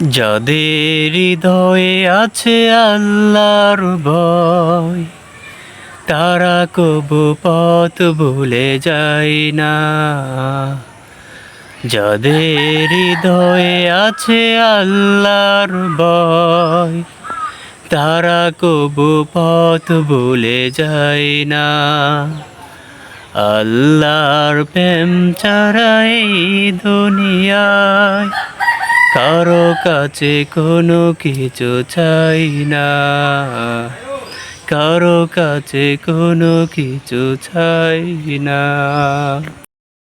যাদের হৃদয়ে আছে আল্লাহর ভয়, তারা কবু পথ ভুলে যায় না। যাদের হৃদয়ে আছে আল্লাহর ভয়, তারা কবু পথ ভুলে যায় না। আল্লাহর প্রেম এই দুনিয়ায় কারও কাছে কোনো কিছু চাই না। কারও কাছে কোনো কিছু চাই না।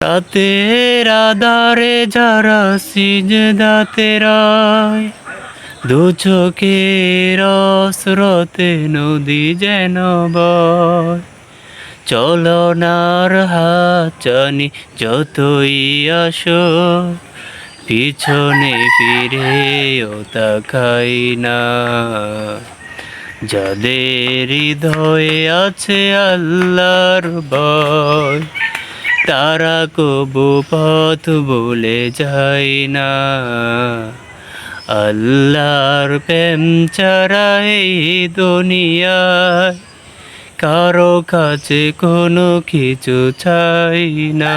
রাতের আধারে যারা সিজদাতে রায়, দু চোখের স্রোতে নদী যেন বয়। চলনার হাচানি যতই আসো পিছনে ফিরেও তাকাই না। যাদের হৃদয়ে আছে আল্লাহর ভয়, তারা কবু পথ বলে যায় না। আল্লাহর প্রেম এই দুনিয়ায় কারও কাছে কোনো কিছু চাই না।